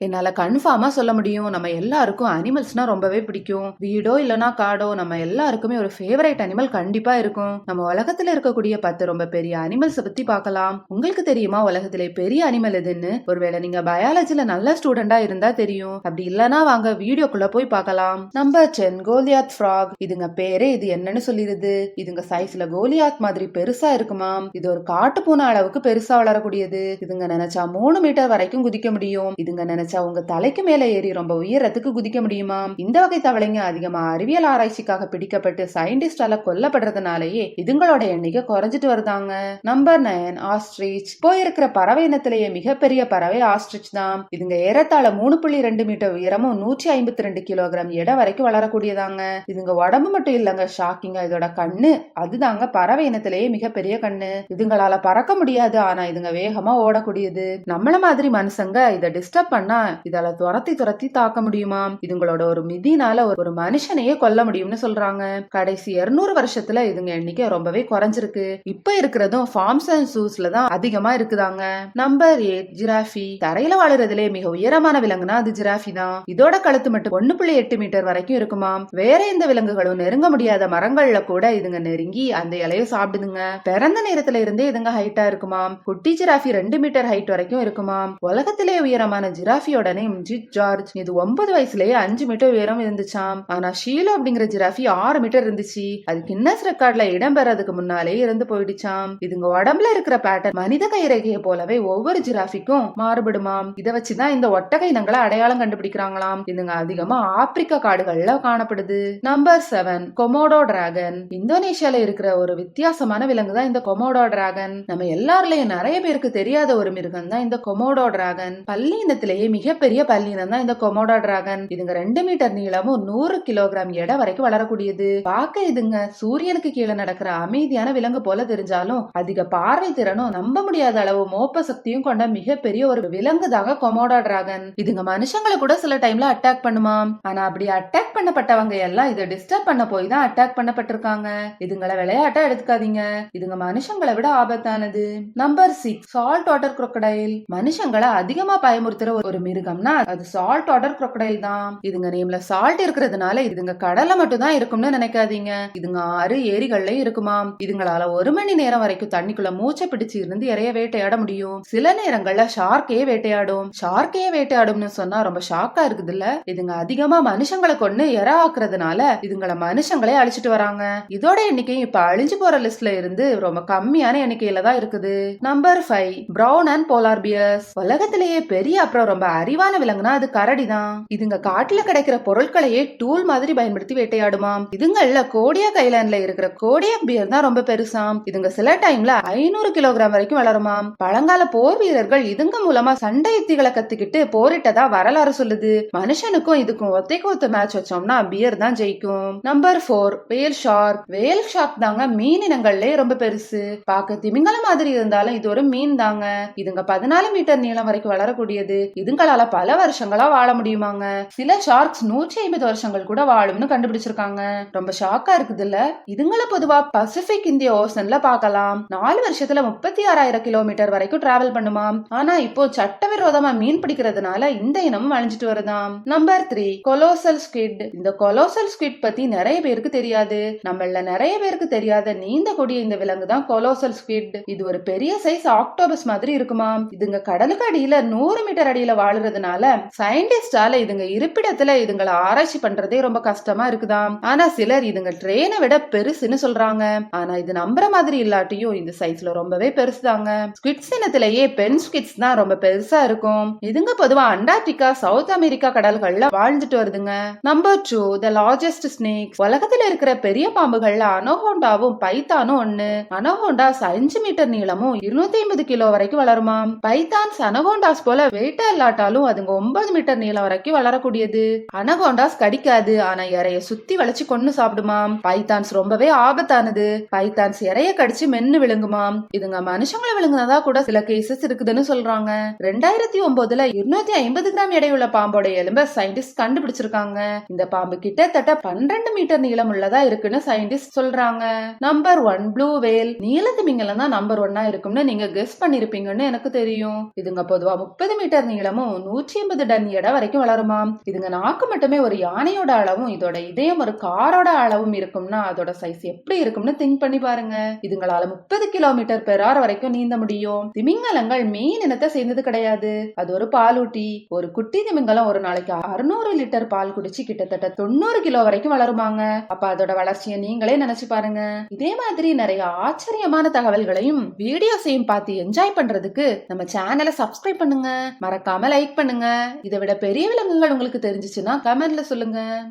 என்னால கன்ஃபார்மா சொல்ல முடியும். நம்ம எல்லாருக்கும் அனிமல்ஸ்னா ரொம்பவே பிடிக்கும். வீடோ இல்லனா காடோ நம்ம எல்லாருக்குமே ஒரு ஃபேவரட் அனிமல் கண்டிப்பா இருக்கும். நம்ம உலகத்துல இருக்கக்கூடிய பத்து ரொம்ப பெரிய அனிமல்ஸ் பத்தி பார்க்கலாம். உங்களுக்கு தெரியுமா உலகத்திலே பெரிய அனிமல் எதுன்னு? ஒருவேளை நீங்க பயாலஜில நல்ல ஸ்டூடெண்டா இருந்தா தெரியும். அப்படி இல்லனா வாங்க வீடியோக்குள்ள போய் பார்க்கலாம். நம்ம டென் கோலியாத் ஃப்ராக். இதுங்க பேரே இது என்னன்னு சொல்லிடுது. இதுங்க சைஸ்ல கோலியாத் மாதிரி பெருசா இருக்குமாம் இது ஒரு காட்டு பூனை அளவுக்கு பெருசா வளரக்கூடியது. இதுங்க நினைச்சா மூணு மீட்டர் வரைக்கும் குதிக்க முடியும். இதுங்க நினைச்சா உங்க தலைக்கு மேல ஏறி ரொம்ப உயரத்துக்கு குதிக்க முடியுமா? இந்த வகை தவளைங்க அதிகமா அறிவியல் ஆராய்ச்சிக்காக பிடிக்கப்பட்டு சயின்டிஸ்டால கொல்லப்படுறதுனாலயே இதுங்களோட எண்ணிக்கை குறைஞ்சிட்டு வருதாங்க. நம்பர் நைன் ஆஸ்ட்ரிச் போயிருக்கிற பறவை இனத்திலேயே மிகப்பெரிய பறவை ஆஸ்ட்ரிச் தான். இதுங்க ஏறத்தாழ மூணு புள்ளி ரெண்டு மீட்டர் உயரமும் நூற்றி ஐம்பத்தி ரெண்டு கிலோகிராம் எடை வரைக்கும் வளரக்கூடியதாங்க. இதுங்க உடம்பு மட்டும் இல்லங்க ஷாக்கிங்க இதோட கண்ணு. அதுதாங்க பறவை இனத்திலேயே மிகப்பெரிய கண்ணு. இதுங்களால பறக்க முடியாது ஆனா இதுங்க வேகமா ஓடக்கூடியது. நம்மள மாதிரி மனுஷங்க இதை டிஸ்டர்ப் பண்ணா இதால துரத்தி துரத்தி தாக்க முடியுமா? இதுங்களோட ஒரு மிதினால ஒரு- ஒரு மனுஷனையே கொல்ல முடியும்னு சொல்றாங்க. கடைசி 200 வருஷத்துல இதுங்க எண்ணிக்கை ரொம்பவே குறைஞ்சிருக்கு. இப்ப இருக்கிறதும் ஃபார்ம்ஸ் அண்ட் சூஸ்ல தான் அதிகமா இருக்குதாங்க. நம்பர் எயிட் ஜிராஃபி தரையில வாழுறதுலே மிக உயரமான விலங்குனா அது ஜிராஃபி தான். இதோட கழுத்து மட்டும் ஒன்னு புள்ளி எட்டு மீட்டர் வரைக்கும் இருக்குமாம் வேற எந்த விலங்குகளும் நெருங்க முடியாத மரங்கள்ல கூட இதுங்க நெருங்கி அந்த இலைய சாப்பிடுதுங்க. பிறந்த நேரத்துல இருந்தே இதுங்க ஹைட்டா இருக்குமாம் குட்டி ஜிராஃபி ரெண்டு மீட்டர் ஹைட் வரைக்கும் இருக்குமாம் உலகத்திலே உயரமான ஜிராஃபியோட நேம் ஜிட் ஜார்ஜ். இது ஒன்பது வயசுலயே அஞ்சு மீட்டர் உயரம் இருந்துச்சாம். ஆனா ஷீலோ அப்படிங்கிற ஜிராஃபி ஆறு மீட்டர் இருந்துச்சு. அது கின்னஸ் ரெக்கார்ட்ல இடம் பெறதுக்கு முன்னாலே இறந்து போயிடுச்சாம். இதுங்க உடம்புல இருக்கிற பேட்டர்ன் மனித கைரேகையை போலவே ஒவ்வொரு ஜிராஃபிக்கும் மாறுபடுமாம். இதை வச்சுதான் இந்த ஒட்டகை இனங்களை அடையாளம் கண்டுபிடிக்கிறாங்களாம். இதுங்க அதிகமா ஆப்பிரிக்க காடுகள்ல காணப்படுது. நம்பர் செவன் கொமோடோ டிராகன் இந்தோனேஷியால இருக்கிற ஒரு வித்தியாசமான விலங்கு தான் இந்த கொமோடோ டிராகன் நம்ம எல்லாருலயும் நிறைய பேருக்கு தெரியாத ஒரு மிருகம் தான் இந்த கொமோடோ டிராகன் பல்லி இனத்திலேயே மிகப்பெரிய பல்லினம் தான் இந்த கொமோடா டிராகன் இதுங்க ரெண்டு மீட்டர் நீளமும் நூறு கிலோகிராம் எடை வரைக்கும் வளரக்கூடியது. பார்க்க இதுங்க சூரியனுக்கு கீழே நடக்கிற அமைதியான விலங்கு போல தெரிஞ்சாலும் அதிக பார்வை திறனும் நம்ப முடியாத அளவு மோப்ப சக்தியும் கொண்ட மிகப்பெரிய ஒரு விலங்கு தாங்க கொமோடா டிராகன் இதுங்க மனுஷங்களை கூட சில டைம்ல அட்டாக் பண்ணுமாம். ஆனா அப்படி அட்டாக் பண்ணப்பட்டவங்க எல்லாம் இதை டிஸ்டர்ப் பண்ண போய் தான் அட்டாக் பண்ணப்பட்டிருக்காங்க. இதுங்களை விளையாட்டா எடுத்துக்காதீங்க. இதுங்க மனுஷங்களை விட ஆபத்தானது. Number six salt water crocodile. மனுஷங்களை அதிகமா பயமுறுத்துற ஒரு மிருகம்னா அது சால்ட் வாட்டர் crocodile தான். இதுங்க நேம்ல சால்ட் இருக்கிறதுனால இதுங்க கடல்ல மட்டும் தான் இருக்கும்னு நினைக்காதீங்க. இதுங்க ஆறு ஏரிகள்லயும் இருக்குமாம் இதுங்களால ஒரு மணி நேரம் வரைக்கும் தண்ணிக்குள்ள மூச்சை பிடிச்சு இருந்து இறைய வேட்டையாட முடியும். சில நேரங்கள்ல ஷார்க்கே வேட்டையாடும். ஷார்க்கே வேட்டையாடும்னு சொன்னா ரொம்ப ஷாக்கா இருக்குது இல்ல இதுங்க அதிகமா மனுஷங்களை கொண்டு இற ஆக்குறதுனால இதுங்களை மனுஷங்களே அழிச்சிட்டு வராங்க. இதோட எண்ணிக்கையும் இப்ப அழிஞ்சு போற லிஸ்ட்ல இருந்து ரொம்ப கம்மியான எண்ணிக்கையில தான் இருக்குது. Number five brown and polar bears உலகத்திலேயே பெரிய அப்புறம் ரொம்ப அறிவான விலங்குனா அது கரடி தான் இதுங்க காட்டுல கிடைக்கிற பொருட்களையே டூல் மாதிரி பயன்படுத்தி வேட்டையாடுமாம். இதுங்கள்ல கோடியாக் ஐலாண்ட்ல இருக்கிற கோடியாக் பியர் தான் ரொம்ப பெருசாம். இதுங்க சில டைம்ல ஐநூறு கிலோகிராம் வரைக்கும் வளருமாம். பழங்கால போர் வீரர்கள் இதுங்க மூலமா சண்டை யுத்திகளை கத்துக்கிட்டு போரிட்டதா வரலாறு சொல்லுது. மனுஷனுக்கும் இதுக்கும் ஒத்தைக்கு ஒத்த மேட்ச் வச்சோம்னா பியர் தான் ஜெயிக்கும். Number four whale shark whale shark தாங்க மீன் இனங்கள்லயே ரொம்ப பெருசு. பார்க்க திமிங்கல மாதிரி இருந்தாலும் இது ஒரு மீன் தாங்க. இதுங்க பதினாலு மீட்டர் நீளம் வரைக்கும் வளரக்கூடியது. இதுங்க இதுங்களால பல வருஷங்களா வாழ முடியுமாங்க? சில ஷார்க்ஸ் நூற்றி ஐம்பது வருஷங்கள் கூட வாழும்னு கண்டுபிடிச்சிருக்காங்க. ரொம்ப ஷாக்கா இருக்குது இல்ல இதுங்கள பொதுவா பசிபிக் இந்திய ஓசன்ல பார்க்கலாம். நாலு வருஷத்துல முப்பத்தி ஆறாயிரம் கிலோமீட்டர் வரைக்கும் டிராவல் பண்ணுமாம் ஆனா இப்போ சட்டவிரோதமா மீன் பிடிக்கிறதுனால இந்த இனமும் அழிஞ்சிட்டு வருதாம். நம்பர் த்ரீ கொலோசல் ஸ்குவிட் இந்த கொலோசல் ஸ்குவிட் பத்தி நிறைய பேருக்கு தெரியாது. நம்மள நிறைய பேருக்கு தெரியாத நீந்த கூடிய இந்த விலங்கு தான் கொலோசல் ஸ்குவிட் இது ஒரு பெரிய சைஸ் ஆக்டோபஸ் மாதிரி இருக்குமாம். இதுங்க கடலுக்கு அடியில நூறு மீட்டர் அடியில வாழுறதுனால சயின்டிஸ்டால இதுங்க இருப்பிடத்துல இதுங்களை ஆராய்ச்சி பண்றதே ரொம்ப கஷ்டமா இருக்குதாம். ஆனா சிலர் இதுங்க ட்ரெயினை விட பெருசுன்னு சொல்றாங்க. ஆனா இது நம்புற மாதிரி இல்லாட்டியும் இந்த சைஸ்ல ரொம்பவே பெருசுதாங்க. ஸ்கிட்ஸ் இனத்திலேயே பெண் ஸ்கிட்ஸ் தான் ரொம்ப பெருசா இருக்கும். இதுங்க பொதுவா அண்டார்டிகா சவுத் அமெரிக்கா கடல்கள்ல வாழ்ந்துட்டு வருதுங்க. Number two the largest snake உலகத்துல இருக்கிற பெரிய பாம்புகள்ல அனோஹோண்டாவும் பைத்தானும் ஒண்ணு. அனோஹோண்டாஸ் அஞ்சு மீட்டர் நீளமும் இருநூத்தி ஐம்பது கிலோ வரைக்கும் வளருமாம். பைத்தான்ஸ் அனகோண்டாஸ் போல வெயிட்டா இல்லாட்டாலும் அதுங்க ஒன்பது மீட்டர் நீளம் வரைக்கும் வளரக்கூடியது. அனகோண்டாஸ் கடிக்காது ஆனா இறைய சுத்தி வளைச்சு கொன்னு சாப்பிடுமாம் பைத்தான்ஸ் ரொம்பவே ஆபத்தானது. பைத்தான்ஸ் இறைய கடிச்சு மென்னு விழுங்குமாம். இதுங்க மனுஷங்களை விழுங்குனதா கூட சில கேசஸ் இருக்குதுன்னு சொல்றாங்க. ரெண்டாயிரத்தி ஒன்பதுல இருநூத்தி ஐம்பது கிராம் எடையுள்ள பாம்போட எலும்ப சயின்டிஸ்ட் கண்டுபிடிச்சிருக்காங்க. இந்த பாம்பு கிட்டத்தட்ட பன்னிரண்டு மீட்டர் நீளம் உள்ளதா இருக்குன்னு சயின்டிஸ்ட் சொல்றாங்க. நம்பர் ஒன் ப்ளூ வேல் நீலத்திமிங்கலம் தான் நம்பர் ஒன்னா இருக்கும்னு நீங்க கெஸ் பண்ணிருப்பீங்கன்னு எனக்கு தெரியும். இதுங்க பொதுவா முப்பது மீட்டர் நீளமும் வரைக்கும் நூற்றி ஐம்பது டன் எடை வரைக்கும் வளருமாம். இதுங்க நாக்கு மட்டுமே ஒரு யானையோட அளவும் இதோட இதயம் ஒரு காரோட அளவும் இருக்கும்னா அதோட சைஸ் எப்படி இருக்கும்னு திங்க் பண்ணி பாருங்க. இதுங்களால முப்பது கிலோமீட்டர் பெர் ஆர் வரைக்கும் நீந்த முடியும். திமிங்கலங்கள் மீன் இனத்தை சேர்ந்தது கிடையாது. அது ஒரு பாலூட்டி. ஒரு குட்டி திமிங்கலம் ஒரு நாளைக்கு அறுநூறு லிட்டர் பால் குடிச்சு கிட்டத்தட்ட தொண்ணூறு கிலோ வரைக்கும் வளருமாங்க. அப்ப அதோட வளர்ச்சியை நீங்களே நினைச்சு பாருங்க. இதே மாதிரி நிறைய ஆச்சரியமான தகவல்களையும் வீடியோஸையும் பார்த்து என்ஜாய் பண்றதுக்கு நம்ம சேனலை சப்ஸ்கிரைப் பண்ணுங்க. மறக்காம லைக் பண்ணுங்க. இதை விட பெரிய விலங்குகள் உங்களுக்கு தெரிஞ்சிச்சுன்னா கமெண்ட்ல சொல்லுங்க.